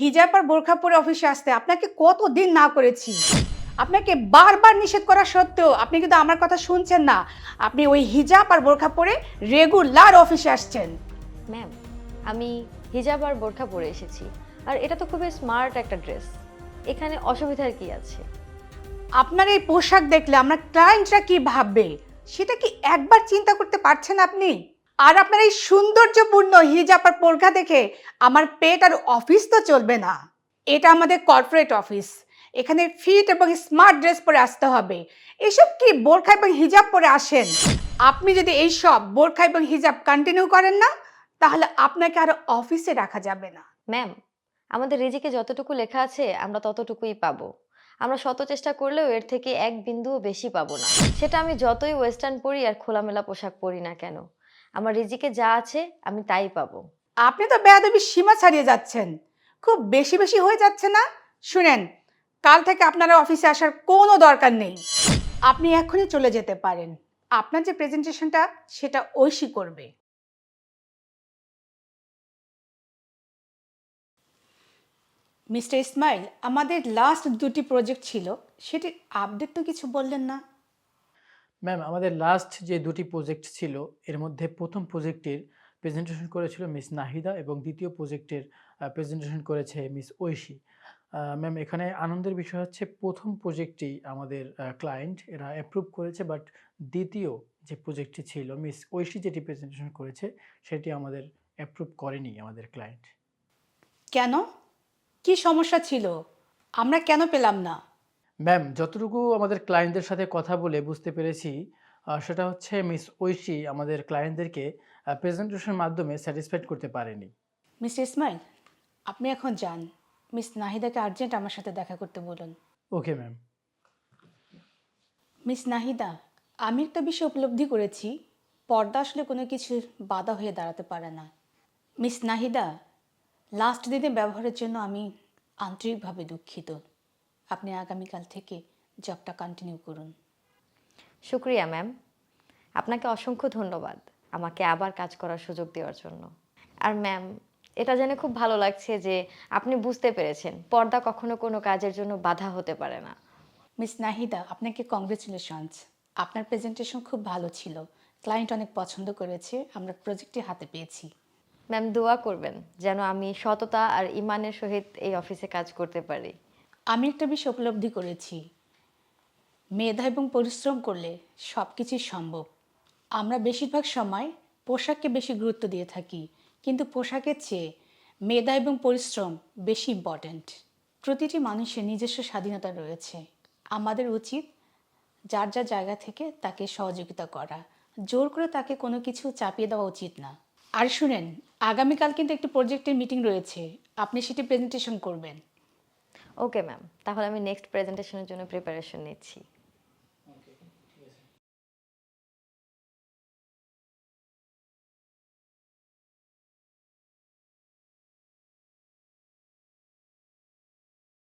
হিজাব আর বোরখা পরে অফিসে আসতে আপনাকে কত দিন না করেছি? আপনাকে বারবার নিষেধ করা সত্ত্বেও আপনি কিন্তু আমার কথা শুনছেন না। আপনি ওই হিজাব আর বোরখা পরে রেগুলার অফিসে আসছেন। ম্যাম আমি হিজাব আর বোরখা পরে এসেছি। আর এটা তো খুবই স্মার্ট একটা ড্রেস এখানে অসুবিধার কি আছে? আপনার এই পোশাক দেখলে আমার ক্লায়েন্টরা কি ভাববে? সেটা কি একবার চিন্তা করতে পারছেন আপনি? আর আপনার এই সৌন্দর্যপূর্ণ হিজাব আর বোরখা দেখে আমার পেট আর অফিস তো চলবে না। এটা আমাদের কর্পোরেট অফিস। এখানে ফিট এবং স্মার্ট ড্রেস পরে আসতে হবে। এসব কি বোরখা এবং হিজাব পরে আসেন? আপনি যদি এই সব বোরখা এবং হিজাব কন্টিনিউ করেন না, তাহলে আপনাকে আর অফিসে রাখা যাবে না। ম্যাম আমাদের রিজিকে যতটুকু লেখা আছে, আমরা ততটুকুই পাবো। আমরা শত চেষ্টা করলেও এর থেকে এক বিন্দুও বেশি পাবো না। সেটা আমি যতই ওয়েস্টার্ন পরি আর খোলামেলা পোশাক পরি না কেন। আমার রিজিকে যা আছে আমি তাই পাবো। আপনি তো বেয়াদবি সীমা ছাড়িয়ে যাচ্ছেন। খুব বেশি বেশি হয়ে যাচ্ছে না? শুনেন, কাল থেকে আপনারা অফিসে আসার কোনো দরকার নেই। আপনি এখনই চলে যেতে পারেন। আপনার যে প্রেজেন্টেশনটা, সেটা ঐশী করবে। মিস্টার ইসমাইল, আমাদের লাস্ট দুটি প্রজেক্ট ছিল। সেটির আপডেট তো কিছু বললেন না। ম্যাম আমাদের লাস্ট যে দুটি প্রজেক্ট ছিল, এর মধ্যে প্রথম প্রজেক্টের প্রেজেন্টেশন করেছিল মিস নাহিদা এবং দ্বিতীয় প্রজেক্টের প্রেজেন্টেশন করেছে মিস ঐশী ম্যাম এখানে আনন্দের বিষয় হচ্ছে প্রথম প্রজেক্টটি আমাদের ক্লায়েন্ট এরা অ্যাপ্রুভ করেছে বাট দ্বিতীয় যে প্রজেক্টটি ছিল মিস ঐশী যেটি প্রেজেন্টেশন করেছে, সেটি আমাদের অ্যাপ্রুভ করেনি আমাদের ক্লায়েন্ট কেন? কি সমস্যা ছিল? আমরা কেন পেলাম না? ম্যাম যতটুকু আমাদের ক্লায়েন্টদের সাথে কথা বলে বুঝতে পেরেছি সেটা হচ্ছে মিস ঐশী আমাদের ক্লায়েন্টদেরকে প্রেজেন্টেশনের মাধ্যমে স্যাটিসফাইড করতে পারেনি। মিস ইসমাইল আপনি এখন যান। মিস নাহিদাকে আর্জেন্ট আমার সাথে দেখা করতে বলুন। ওকে ম্যাম মিস নাহিদা আমি একটা বিষয় উপলব্ধি করেছি পর্দা আসলে কোনো কিছু বাধা হয়ে দাঁড়াতে পারে না। মিস নাহিদা লাস্ট দিনে ব্যবহারের জন্য আমি আন্তরিকভাবে দুঃখিত। আপনি আগামীকাল থেকে জবটা কন্টিনিউ করুন। শুক্রিয়া ম্যাম আপনাকে অসংখ্য ধন্যবাদ আমাকে আবার কাজ করার সুযোগ দেওয়ার জন্য। আর ম্যাম এটা জেনে খুব ভালো লাগছে যে আপনি বুঝতে পেরেছেন পর্দা কখনো কোনো কাজের জন্য বাধা হতে পারে না। মিস নাহিদা আপনাকে কংগ্রেচুলেশনস আপনার প্রেজেন্টেশন খুব ভালো ছিল। ক্লায়েন্ট অনেক পছন্দ করেছে আমরা প্রজেক্টটি হাতে পেয়েছি। ম্যাম দোয়া করবেন যেন আমি সততা আর ইমানের সহিত এই অফিসে কাজ করতে পারি। আমি একটা বিষয় উপলব্ধি করেছি। মেধা এবং পরিশ্রম করলে সব কিছুই সম্ভব। আমরা বেশিরভাগ সময় পোশাককে বেশি গুরুত্ব দিয়ে থাকি, কিন্তু পোশাকের চেয়ে মেধা এবং পরিশ্রম বেশি ইম্পর্ট্যান্ট প্রতিটি মানুষের নিজস্ব স্বাধীনতা রয়েছে। আমাদের উচিত যার যার জায়গা থেকে তাকে সহযোগিতা করা। জোর করে তাকে কোনো কিছু চাপিয়ে দেওয়া উচিত না। আর শুনেন, আগামীকাল কিন্তু একটি প্রজেক্টের মিটিং রয়েছে। আপনি সেটি প্রেজেন্টেশন করবেন। ওকে ম্যাম তাহলে আমি নেক্সট প্রেজেন্টেশনের জন্য প্রিপারেশন নিচ্ছি।